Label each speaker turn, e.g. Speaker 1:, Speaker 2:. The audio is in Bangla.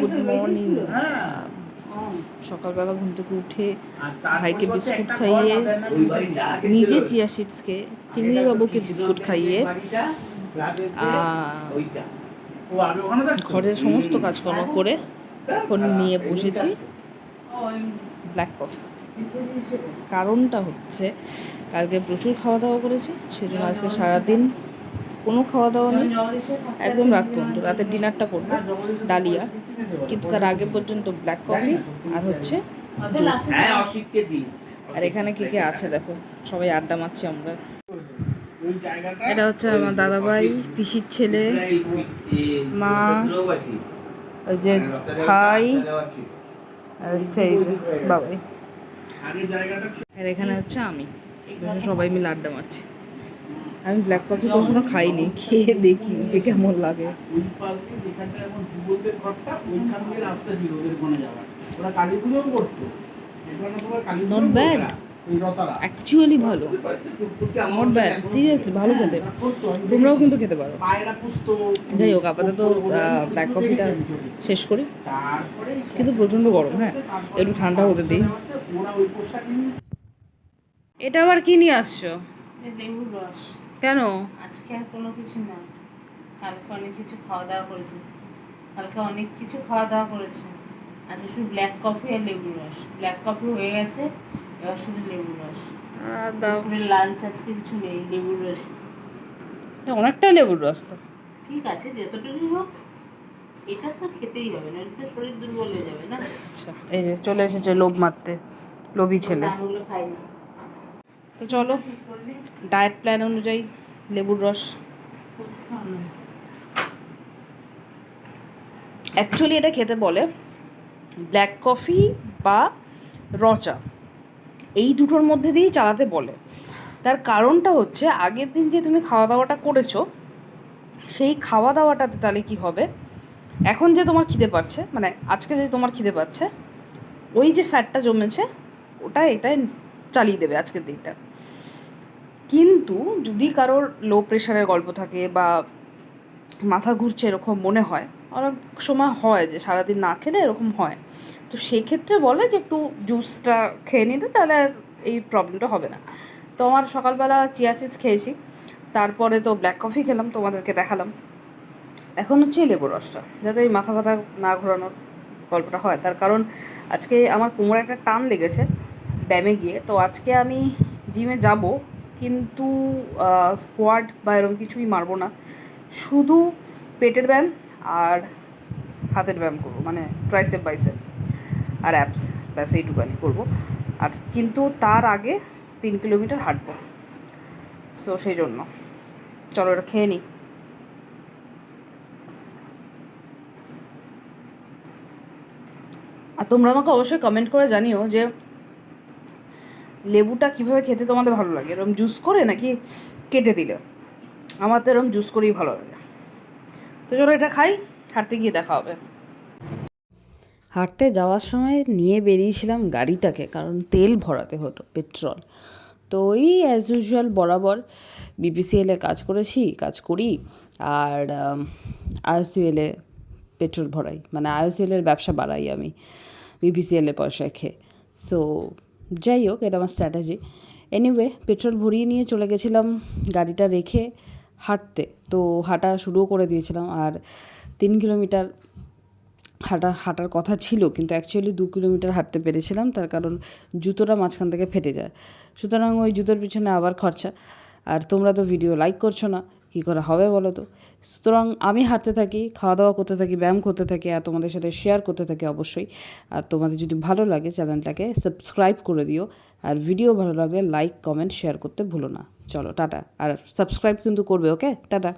Speaker 1: গুড মর্নিং সকালবেলা ঘুম থেকে উঠে ভাইকে বিস্কুট খাইয়ে নিজে চিয়া সিডসকে চিংড়ি বাবুকে বিস্কুট খাইয়ে ঘরের সমস্ত কাজকর্ম করে এখন নিয়ে বসেছি। ব্ল্যাক কফি কারণটা হচ্ছে কালকে প্রচুর খাওয়া দাওয়া করেছি সেজন্য আজকে সারাদিন কোনো খাওয়া দাওয়া নেই একদম রাত পর্যন্ত। রাতের ডিনারটা করব ডালিয়া। কিন্তু তার আগে পর্যন্ত ব্ল্যাক কফি আর হচ্ছে আর এখানে কে কে আছে দেখো? সবাই আড্ডা মারছি আমরা। এটা হচ্ছে আমার দাদাভাই পিসির ছেলে মা, ওই যে ভাই হচ্ছে বাবাই। আর এখানে হচ্ছে আমি। সবাই মিলে আড্ডা মারছি। আমি ব্ল্যাক কফি কখনো খাইনি খেয়ে দেখি যে কেমন লাগে। অ্যাকচুয়ালি ভালো। নট ব্যাড সিরিয়াসলি ভালো খেতে।
Speaker 2: করতো,
Speaker 1: তোমরাও কিন্তু খেতে পারো। যাই হোক আপাতত ব্ল্যাক কফিটা। শেষ করি। কিন্তু প্রচণ্ড গরম হ্যাঁ একটু ঠান্ডা হতে দিই। এটা আবার কি নিয়ে আসছো?
Speaker 3: লেবুর রস।
Speaker 1: কেন?
Speaker 3: আজকে আর কোনো কিছু না। কালকে অনেক কিছু খাওয়া দাওয়া করেছি। কালকে অনেক কিছু খাওয়া দাওয়া করেছি। আজকে শুধু ব্ল্যাক কফি আর লেবুর রস। ব্ল্যাক কফি হয়ে গেছে এবার শুধু লেবুর রস।
Speaker 1: আর
Speaker 3: লাঞ্চ আজকে কিছু নেই লেবুর রস।
Speaker 1: অনেকটা লেবুর রস তো।
Speaker 3: ঠিক আছে যতটুকু হোক এটা তো খেতেই হবে না তো শরীর দুর্বল হয়ে যাবে না।
Speaker 1: আচ্ছা এই যে চলে এসেছে লোভ মারতে লোভী ছেলে।
Speaker 3: খাই না
Speaker 1: তো চলো ডায়েট প্ল্যান অনুযায়ী লেবুর রস। অ্যাকচুয়ালি এটা খেতে বলে ব্ল্যাক কফি বা রচা। এই দুটোর মধ্যে দিয়েই চালাতে বলে। তার কারণটা হচ্ছে, আগের দিন যে তুমি খাওয়া দাওয়াটা করেছ, সেই খাওয়া দাওয়াটাতে তাহলে কি হবে? এখন যে তোমার খিদে পাচ্ছে মানে আজকে যে তোমার খিদে পাচ্ছে, ওই যে ফ্যাটটা জমেছে, ওটা এটাই চালিয়ে দেবে আজকের দিনটা। কিন্তু যদি কারোর লো প্রেশারের গল্প থাকে বা মাথা ঘুরছে এরকম মনে হয়, অনেক সময় হয় যে সারাদিন না খেলে এরকম হয়, তো সেক্ষেত্রে বলে যে একটু জুসটা খেয়ে নিতে তাহলে আর এই প্রবলেমটা হবে না। তো আমার সকালবেলা চিয়া সিডস খেয়েছি, তারপরে তো ব্ল্যাক কফি খেলাম, তোমাদেরকে দেখালাম। এখন হচ্ছে লেবু রসটা, যাতে এই মাথা ব্যথা না ঘোরানোর গল্পটা হয়। তার কারণ আজকে আমার কোমরে একটা টান লেগেছে ব্যায়ামে গিয়ে, তো আজকে আমি জিমে যাব কিন্তু স্কোয়াড বা এরকম কিছুই মারবো না। শুধু পেটের ব্যায়াম আর হাতের ব্যায়াম করব মানে ট্রাইসেপ বাইসেপ আর অ্যাপস ব্যাস এইটুকানি করব। আর কিন্তু তার আগে তিন কিলোমিটার হাঁটবো। সো সেই জন্য। চলো, এটা খেয়ে নিই আর তোমরা আমাকে অবশ্যই কমেন্ট করে জানিও যে লেবুটা কীভাবে খেতে তোমাদের ভালো লাগে? এরকম জুস করে নাকি কেটে দিলে? আমার তো এরকম জুস করেই ভালো লাগে। তো চলো এটা খাই, হাঁটতে গিয়ে দেখা হবে। হাঁটতে যাওয়ার সময় নিয়ে বেরিয়েছিলাম গাড়িটাকে, কারণ তেল ভরাতে হতো, পেট্রোল। তো ওই অ্যাজ ইউজুয়াল বরাবর বিপিসিএলে কাজ করেছি, কাজ করি, আর আইএসইউএলে পেট্রোল ভরাই। মানে আইএসইউএলের ব্যবসা বাড়াই আমি বিপিসিএলের পয়সা খেয়ে। সো যাই হোক, এটা আমার স্ট্র্যাটেজি এনিওয়ে পেট্রোল ভরিয়ে নিয়ে চলে গেছিলাম গাড়িটা রেখে হাঁটতে। তো হাঁটা শুরুও করে দিয়েছিলাম আর তিন কিলোমিটার হাঁটা, হাঁটার কথা ছিল, কিন্তু অ্যাকচুয়ালি দু কিলোমিটার হাঁটতে পেরেছিলাম। তার কারণ জুতোটা মাঝখান থেকে ফেটে যায়। সুতরাং ওই জুতোর পিছনে আবার খরচা। আর তোমরা তো ভিডিও লাইক করছ না। কী করে হবে বলো তো? সুতরাং আমি হাঁটতে থাকি খাওয়া দাওয়া করতে থাকি, ব্যায়াম করতে থাকি, আর তোমাদের সাথে শেয়ার করতে থাকি অবশ্যই। আর তোমাদের যদি ভালো লাগে চ্যানেলটাকে সাবস্ক্রাইব করে দিও। আর ভিডিও ভালো লাগলে লাইক কমেন্ট শেয়ার করতে ভুলো না। চলো, টাটা। আর সাবস্ক্রাইব কিন্তু করবে ওকে টাটা।